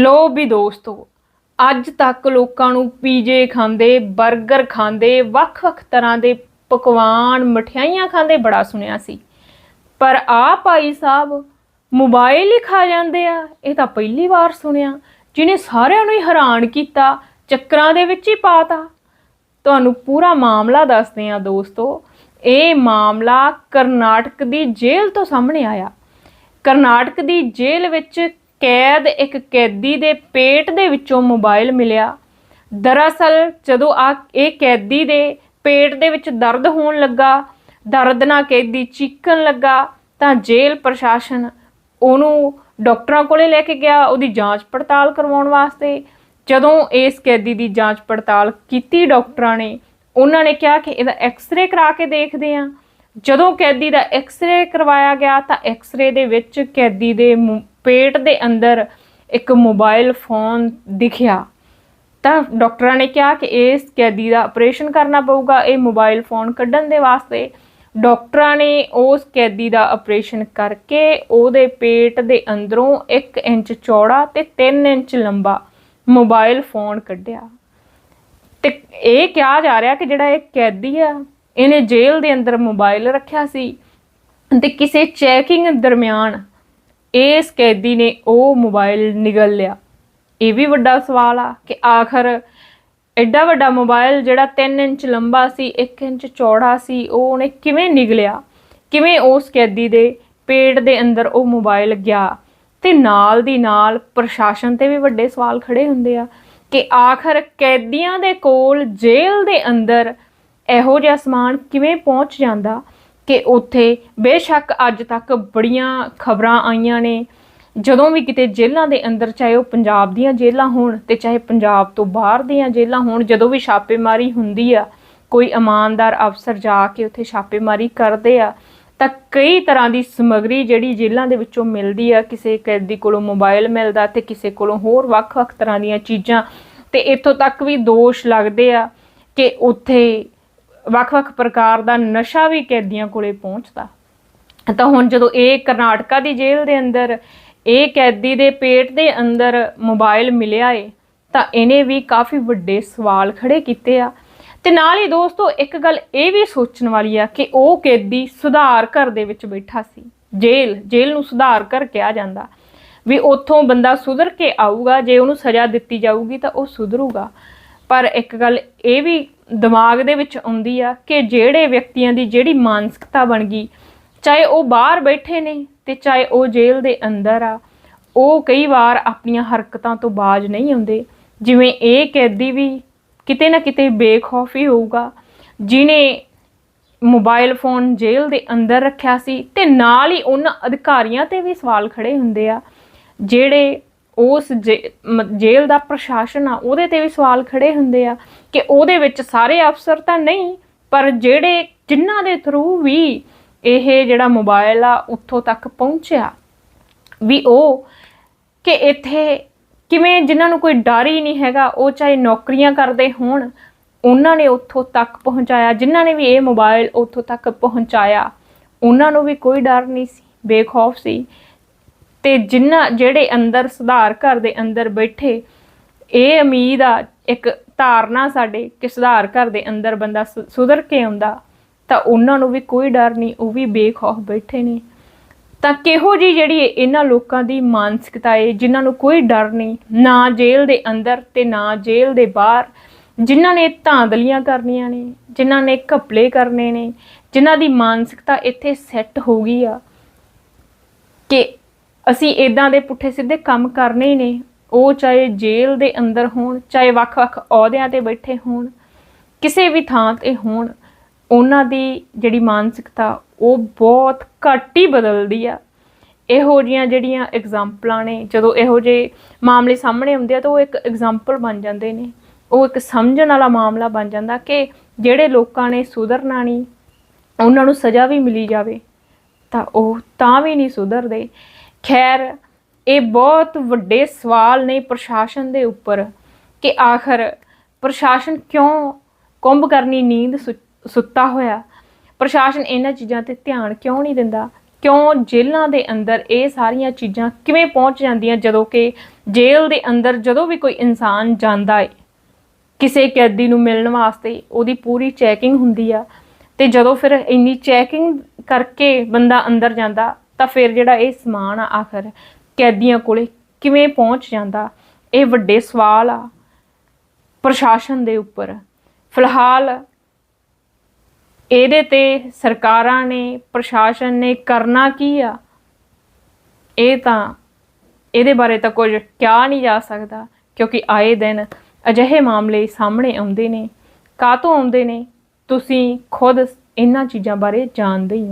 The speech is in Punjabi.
ਲੋ ਵੀ ਦੋਸਤੋ, ਅੱਜ ਤੱਕ ਲੋਕਾਂ ਨੂੰ ਪੀਜੇ ਖਾਂਦੇ 버ਗਰ ਖਾਂਦੇ, ਵੱਖ-ਵੱਖ ਤਰ੍ਹਾਂ ਦੇ ਪਕਵਾਨ, ਮਠਿਆਈਆਂ ਖਾਂਦੇ ਬੜਾ ਸੁਣਿਆ ਸੀ। ਪਰ ਆ ਭਾਈ ਸਾਹਿਬ ਮੋਬਾਈਲ ਹੀ ਖਾ ਜਾਂਦੇ ਆ, ਇਹ ਤਾਂ ਪਹਿਲੀ ਵਾਰ ਸੁਣਿਆ। ਜਿਹਨੇ ਸਾਰਿਆਂ ਨੂੰ ਹੀ ਹੈਰਾਨ ਕੀਤਾ, ਚੱਕਰਾਂ ਦੇ ਵਿੱਚ ਹੀ ਪਾਤਾ। ਤੁਹਾਨੂੰ ਪੂਰਾ ਮਾਮਲਾ ਦੱਸਦੇ ਆ ਦੋਸਤੋ, ਇਹ ਮਾਮਲਾ ਕਰਨਾਟਕ ਦੀ ਜੇਲ੍ਹ ਤੋਂ ਸਾਹਮਣੇ ਆਇਆ। ਕਰਨਾਟਕ ਦੀ ਜੇਲ੍ਹ ਵਿੱਚ ਕੈਦ ਇੱਕ ਕੈਦੀ ਦੇ ਪੇਟ ਦੇ ਵਿੱਚੋਂ ਮੋਬਾਈਲ ਮਿਲਿਆ। ਦਰਅਸਲ ਜਦੋਂ ਆ ਇਹ ਕੈਦੀ ਦੇ ਪੇਟ ਦੇ ਵਿੱਚ ਦਰਦ ਹੋਣ ਲੱਗਾ, ਦਰਦ ਨਾਲ ਕੈਦੀ ਚੀਕਣ ਲੱਗਾ, ਤਾਂ ਜੇਲ੍ਹ ਪ੍ਰਸ਼ਾਸਨ ਉਹਨੂੰ ਡਾਕਟਰਾਂ ਕੋਲੇ ਲੈ ਕੇ ਗਿਆ, ਉਹਦੀ ਜਾਂਚ ਪੜਤਾਲ ਕਰਵਾਉਣ ਵਾਸਤੇ। ਜਦੋਂ ਇਸ ਕੈਦੀ ਦੀ ਜਾਂਚ ਪੜਤਾਲ ਕੀਤੀ ਡਾਕਟਰਾਂ ਨੇ, ਉਹਨਾਂ ਨੇ ਕਿਹਾ ਕਿ ਇਹਦਾ ਐਕਸ-ਰੇ ਕਰਾ ਕੇ ਦੇਖਦੇ ਆ ਜਦੋਂ ਕੈਦੀ ਦਾ ਐਕਸ-ਰੇ ਕਰਵਾਇਆ ਗਿਆ, ਤਾਂ ਐਕਸ-ਰੇ ਦੇ ਵਿੱਚ ਕੈਦੀ ਦੇ ਮੁ- ਪੇਟ ਦੇ ਅੰਦਰ ਇੱਕ ਮੋਬਾਈਲ ਫੋਨ ਦਿਖਿਆ, ਤਾਂ ਡਾਕਟਰਾਂ ਨੇ ਕਿਹਾ ਕਿ ਇਸ ਕੈਦੀ ਦਾ ਆਪਰੇਸ਼ਨ ਕਰਨਾ ਪਊਗਾ, ਇਹ ਮੋਬਾਈਲ ਫੋਨ ਕੱਢਣ ਦੇ ਵਾਸਤੇ। ਡਾਕਟਰਾਂ ਨੇ ਉਸ ਕੈਦੀ ਦਾ ਆਪਰੇਸ਼ਨ ਕਰਕੇ ਉਹਦੇ ਪੇਟ ਦੇ ਅੰਦਰੋਂ 1 ਇੰਚ ਚੌੜਾ ਤੇ 3 ਇੰਚ ਲੰਬਾ ਮੋਬਾਈਲ ਫੋਨ ਕੱਢਿਆ। ਤੇ ਇਹ ਕਿਹਾ ਜਾ ਰਿਹਾ ਕਿ ਜਿਹੜਾ ਇਹ ਕੈਦੀ ਆ, ਇਹਨੇ ਜੇਲ੍ਹ ਦੇ ਅੰਦਰ ਮੋਬਾਈਲ ਰੱਖਿਆ ਸੀ ਤੇ ਕਿਸੇ ਚੈਕਿੰਗ ਦਰਮਿਆਨ ਇਸ ਕੈਦੀ ਨੇ ਉਹ ਮੋਬਾਈਲ ਨਿਗਲ ਲਿਆ। ਇਹ ਵੀ ਵੱਡਾ ਸਵਾਲ ਆ ਕਿ ਆਖਰ ਐਡਾ ਵੱਡਾ ਮੋਬਾਈਲ ਜਿਹੜਾ 3 ਇੰਚ ਲੰਬਾ ਸੀ 1 ਇੰਚ ਚੌੜਾ ਸੀ, ਉਹ ਉਹਨੇ ਕਿਵੇਂ ਨਿਗਲਿਆ? ਕਿਵੇਂ ਉਸ ਕੈਦੀ ਦੇ ਪੇਟ ਦੇ ਅੰਦਰ ਉਹ ਮੋਬਾਈਲ ਗਿਆ? ਤੇ ਨਾਲ ਦੀ ਨਾਲ ਪ੍ਰਸ਼ਾਸਨ ਤੇ ਵੀ ਵੱਡੇ ਸਵਾਲ ਖੜੇ ਹੁੰਦੇ ਆ ਕਿ ਆਖਰ ਕੈਦੀਆਂ ਦੇ ਕੋਲ ਜੇਲ੍ਹ ਦੇ ਅੰਦਰ ਇਹੋ ਜਿਹਾ ਸਮਾਨ ਕਿਵੇਂ ਪਹੁੰਚ ਜਾਂਦਾ? ਕਿ ਉੱਥੇ ਬੇਸ਼ੱਕ ਅੱਜ ਤੱਕ ਬੜੀਆਂ ਖਬਰਾਂ ਆਈਆਂ ਨੇ। ਜਦੋਂ ਵੀ ਕਿਤੇ ਜੇਲ੍ਹਾਂ ਦੇ ਅੰਦਰ ਚਾਹੇ ਉਹ ਪੰਜਾਬ ਦੀਆਂ ਜੇਲ੍ਹਾਂ ਹੋਣ ਤੇ ਚਾਹੇ ਪੰਜਾਬ ਤੋਂ ਬਾਹਰ ਦੀਆਂ ਜੇਲ੍ਹਾਂ ਹੋਣ, ਜਦੋਂ ਵੀ ਛਾਪੇਮਾਰੀ ਹੁੰਦੀ ਆ, ਕੋਈ ਇਮਾਨਦਾਰ ਅਫਸਰ ਜਾ ਕੇ ਉੱਥੇ ਛਾਪੇਮਾਰੀ ਕਰਦੇ ਆ, ਤਾਂ ਕਈ ਤਰ੍ਹਾਂ ਦੀ ਸਮਗਰੀ ਜਿਹੜੀ ਜੇਲ੍ਹਾਂ ਦੇ ਵਿੱਚੋਂ ਮਿਲਦੀ ਆ, ਕਿਸੇ ਕੈਦੀ ਕੋਲੋਂ ਮੋਬਾਈਲ ਮਿਲਦਾ ਤੇ ਕਿਸੇ ਕੋਲੋਂ ਹੋਰ ਵੱਖ-ਵੱਖ ਤਰ੍ਹਾਂ ਦੀਆਂ ਚੀਜ਼ਾਂ। ਤੇ ਇੱਥੋਂ ਤੱਕ ਵੀ ਦੋਸ਼ ਲੱਗਦੇ ਆ ਕਿ ਉੱਥੇ ਵੱਖ-ਵੱਖ ਪ੍ਰਕਾਰ ਦਾ ਨਸ਼ਾ ਵੀ ਕੈਦੀਆਂ ਕੋਲੇ ਪਹੁੰਚਦਾ। ਤਾਂ ਹੁਣ ਜਦੋਂ ਇਹ ਕਰਨਾਟਕਾ ਦੀ ਜੇਲ੍ਹ ਦੇ ਅੰਦਰ, ਇਹ ਕੈਦੀ ਦੇ ਪੇਟ ਦੇ ਅੰਦਰ ਮੋਬਾਈਲ ਮਿਲਿਆ ਏ, ਤਾਂ ਇਹਨੇ ਵੀ ਕਾਫੀ ਵੱਡੇ ਸਵਾਲ ਖੜੇ ਕੀਤੇ ਆ। ਤੇ ਨਾਲ ਹੀ ਦੋਸਤੋ, ਇੱਕ ਗੱਲ ਇਹ ਵੀ ਸੋਚਣ ਵਾਲੀ ਆ ਕਿ ਉਹ ਕੈਦੀ ਸੁਧਾਰ ਘਰ ਦੇ ਵਿੱਚ ਬੈਠਾ ਸੀ। ਜੇਲ੍ਹ ਜੇਲ੍ਹ ਨੂੰ ਸੁਧਾਰ ਘਰ ਕਿਹਾ ਜਾਂਦਾ। ਵੀ ਉੱਥੋਂ ਬੰਦਾ ਸੁਧਰ ਕੇ ਆਊਗਾ, ਜੇ ਉਹਨੂੰ ਸਜ਼ਾ ਦਿੱਤੀ ਜਾਊਗੀ ਤਾਂ ਉਹ ਸੁਧਰੂਗਾ। ਪਰ ਇੱਕ ਗੱਲ ਇਹ ਵੀ ਦਿਮਾਗ ਦੇ ਵਿੱਚ ਆਉਂਦੀ ਆ ਕਿ ਜਿਹੜੇ ਵਿਅਕਤੀਆਂ ਦੀ ਜਿਹੜੀ ਮਾਨਸਿਕਤਾ ਬਣ ਗਈ, ਚਾਹੇ ਉਹ ਬਾਹਰ ਬੈਠੇ ਨੇ ਤੇ ਚਾਹੇ ਉਹ ਜੇਲ੍ਹ ਦੇ ਅੰਦਰ ਆ, ਉਹ ਕਈ ਵਾਰ ਆਪਣੀਆਂ ਹਰਕਤਾਂ ਤੋਂ ਬਾਜ ਨਹੀਂ ਆਉਂਦੇ। ਜਿਵੇਂ ਇਹ ਕੈਦੀ ਵੀ ਕਿਤੇ ਨਾ ਕਿਤੇ ਬੇਖੌਫ ਹੀ ਹੋਊਗਾ, ਜਿਨੇ ਮੋਬਾਈਲ ਫੋਨ ਜੇਲ੍ਹ ਦੇ ਅੰਦਰ ਰੱਖਿਆ ਸੀ ਤੇ ਨਾਲ ਹੀ ਉਹਨਾਂ ਅਧਿਕਾਰੀਆਂ ਤੇ ਵੀ ਸਵਾਲ ਖੜੇ ਹੁੰਦੇ ਆ। ਜਿਹੜੇ ਉਸ ਜੇ- ਮ- ਜੇਲ੍ਹ ਦਾ ਪ੍ਰਸ਼ਾਸਨ ਆ, ਉਹਦੇ ਤੇ ਵੀ ਸਵਾਲ ਖੜੇ ਹੁੰਦੇ ਆ। ਕਿ ਉਹਦੇ ਵਿੱਚ ਸਾਰੇ ਅਫਸਰ ਤਾਂ ਨਹੀਂ, ਪਰ ਜਿਹੜੇ ਜਿਨ੍ਹਾਂ ਦੇ ਥਰੂ ਵੀ ਇਹ ਜਿਹੜਾ ਮੋਬਾਈਲ ਆ, ਉੱਥੋਂ ਤੱਕ ਪਹੁੰਚਿਆ। ਵੀ ਉਹ ਕਿ ਇੱਥੇ ਕਿਵੇਂ ਜਿਨ੍ਹਾਂ ਨੂੰ ਕੋਈ ਡਰ ਹੀ ਨਹੀਂ ਹੈਗਾ, ਉਹ ਚਾਹੇ ਨੌਕਰੀਆਂ ਕਰਦੇ ਹੋਣ, ਉਹਨਾਂ ਨੇ ਉੱਥੋਂ ਤੱਕ ਪਹੁੰਚਾਇਆ। ਜਿਨ੍ਹਾਂ ਨੇ ਵੀ ਇਹ ਮੋਬਾਈਲ ਉੱਥੋਂ ਤੱਕ ਪਹੁੰਚਾਇਆ, ਉਹਨਾਂ ਨੂੰ ਵੀ ਕੋਈ ਡਰ ਨਹੀਂ ਸੀ, ਬੇਖੌਫ ਸੀ। ਤੇ ਜਿਨ੍ਹਾਂ, ਜਿਹੜੇ ਅੰਦਰ ਸੁਧਾਰ ਘਰ ਦੇ ਅੰਦਰ ਬੈਠੇ, ਇਹ ਉਮੀਦ ਆ, ਇੱਕ ਧਾਰਨਾ ਸਾਡੇ ਕਿ ਸੁਧਾਰ ਘਰ ਦੇ ਅੰਦਰ ਬੰਦਾ ਸੁ- ਸੁਧਰ ਕੇ ਆਉਂਦਾ, ਤਾਂ ਉਹਨਾਂ ਨੂੰ ਵੀ ਕੋਈ ਡਰ ਨਹੀਂ, ਉਹ ਵੀ ਬੇਖੌਫ ਬੈਠੇ ਨੇ। ਤਾਂ ਕਿਹੋ ਜੀ ਜਿਹੜੀ ਇਹਨਾਂ ਲੋਕਾਂ ਦੀ ਮਾਨਸਿਕਤਾ ਏ, ਜਿਨ੍ਹਾਂ ਨੂੰ ਕੋਈ ਡਰ ਨਹੀਂ, ਨਾ ਜੇਲ੍ਹ ਦੇ ਅੰਦਰ ਤੇ ਨਾ ਜੇਲ੍ਹ ਦੇ ਬਾਹਰ, ਜਿਨ੍ਹਾਂ ਨੇ ਧਾਂਦਲੀਆਂ ਕਰਨੀਆਂ ਨੇ, ਜਿਨ੍ਹਾਂ ਨੇ ਘਪਲੇ ਕਰਨੇ ਨੇ, ਜਿਨ੍ਹਾਂ ਦੀ ਮਾਨਸਿਕਤਾ ਇੱਥੇ ਸੈੱਟ ਹੋ ਗਈ ਆ, ਕਿ ਅਸੀਂ ਇਦਾਂ ਦੇ ਪੁੱਠੇ ਸਿੱਧੇ ਕੰਮ ਕਰਨੇ ਨੇ ਉਹ ਚਾਹੇ ਜੇਲ੍ਹ ਦੇ ਅੰਦਰ ਹੋਣ, ਚਾਹੇ ਵੱਖ-ਵੱਖ ਅਹੁਦਿਆਂ ਤੇ ਬੈਠੇ ਹੋਣ, ਕਿਸੇ ਵੀ ਥਾਂ ਤੇ ਹੋਣ, ਉਹਨਾਂ ਦੀ ਜਿਹੜੀ ਮਾਨਸਿਕਤਾ, ਉਹ ਬਹੁਤ ਘੱਟ ਹੀ ਬਦਲਦੀ ਆ। ਇਹੋ ਜੀਆਂ ਜਿਹੜੀਆਂ ਐਗਜ਼ਾਮਪਲਾਂ ਨੇ, ਜਦੋਂ ਇਹੋ ਜਿਹੇ ਮਾਮਲੇ ਸਾਹਮਣੇ ਆਉਂਦੇ ਆ, ਤਾਂ ਉਹ ਇੱਕ ਐਗਜ਼ਾਮਪਲ ਬਣ ਜਾਂਦੇ ਨੇ। ਉਹ ਇੱਕ ਸਮਝਣ ਵਾਲਾ ਮਾਮਲਾ ਬਣ ਜਾਂਦਾ ਕਿ ਜਿਹੜੇ ਲੋਕਾਂ ਨੇ ਸੁਧਰਨਾ ਨਹੀਂ ਉਹਨਾਂ ਨੂੰ ਸਜ਼ਾ ਵੀ ਮਿਲੀ ਜਾਵੇ, ਤਾਂ ਉਹ ਤਾਂ ਵੀ ਨਹੀਂ ਸੁਧਰਦੇ। ਖੈਰ ਇਹ ਬਹੁਤ ਵੱਡੇ ਸਵਾਲ ਨੇ ਪ੍ਰਸ਼ਾਸਨ ਦੇ ਉੱਪਰ ਕਿ ਆਖਰ ਪ੍ਰਸ਼ਾਸਨ ਕਿਉਂ ਕੁੰਭ ਕਰਨੀ ਨੀਂਦ ਸੁ- ਸੁੱਤਾ ਹੋਇਆ? ਪ੍ਰਸ਼ਾਸਨ ਇਹਨਾਂ ਚੀਜ਼ਾਂ ਤੇ ਧਿਆਨ ਕਿਉਂ ਨਹੀਂ ਦਿੰਦਾ? ਕਿਉਂ ਜੇਲ੍ਹਾਂ ਦੇ ਅੰਦਰ ਇਹ ਸਾਰੀਆਂ ਚੀਜ਼ਾਂ ਕਿਵੇਂ ਪਹੁੰਚ ਜਾਂਦੀਆਂ ਜਦੋਂ ਕਿ ਜੇਲ੍ਹ ਦੇ ਅੰਦਰ ਜਦੋਂ ਵੀ ਕੋਈ ਇਨਸਾਨ ਜਾਂਦਾ ਹੈ ਕਿਸੇ ਕੈਦੀ ਨੂੰ ਮਿਲਣ ਵਾਸਤੇ ਉਹਦੀ ਪੂਰੀ ਚੈਕਿੰਗ ਹੁੰਦੀ ਆ ਤੇ ਜਦੋਂ ਫਿਰ ਇੰਨੀ ਚੈਕਿੰਗ ਕਰਕੇ ਬੰਦਾ ਅੰਦਰ ਜਾਂਦਾ ਤਾਂ ਫਿਰ ਜਿਹੜਾ ਇਹ ਸਮਾਨ ਆ ਆਖਰ ਕੈਦੀਆਂ ਕੋਲੇ ਕਿਵੇਂ ਪਹੁੰਚ ਜਾਂਦਾ? ਇਹ ਵੱਡੇ ਸਵਾਲ ਆ ਪ੍ਰਸ਼ਾਸਨ ਦੇ ਉੱਪਰ। ਫਿਲਹਾਲ ਇਹਦੇ ਤੇ ਸਰਕਾਰਾਂ ਨੇ, ਪ੍ਰਸ਼ਾਸਨ ਨੇ ਕਰਨਾ ਕੀ ਆ? ਇਹ ਤਾਂ ਇਹਦੇ ਬਾਰੇ ਤਾਂ ਕੁਝ ਕਿਹਾ ਨਹੀਂ ਜਾ ਸਕਦਾ, ਕਿਉਂਕਿ ਆਏ ਦਿਨ ਅਜਿਹੇ ਮਾਮਲੇ ਸਾਹਮਣੇ ਆਉਂਦੇ ਨੇ। ਕਾਹਤੋਂ ਆਉਂਦੇ ਨੇ? ਤੁਸੀਂ ਖੁਦ ਇਹਨਾਂ ਚੀਜ਼ਾਂ ਬਾਰੇ ਜਾਣਦੇ ਹੀ ਹੋ।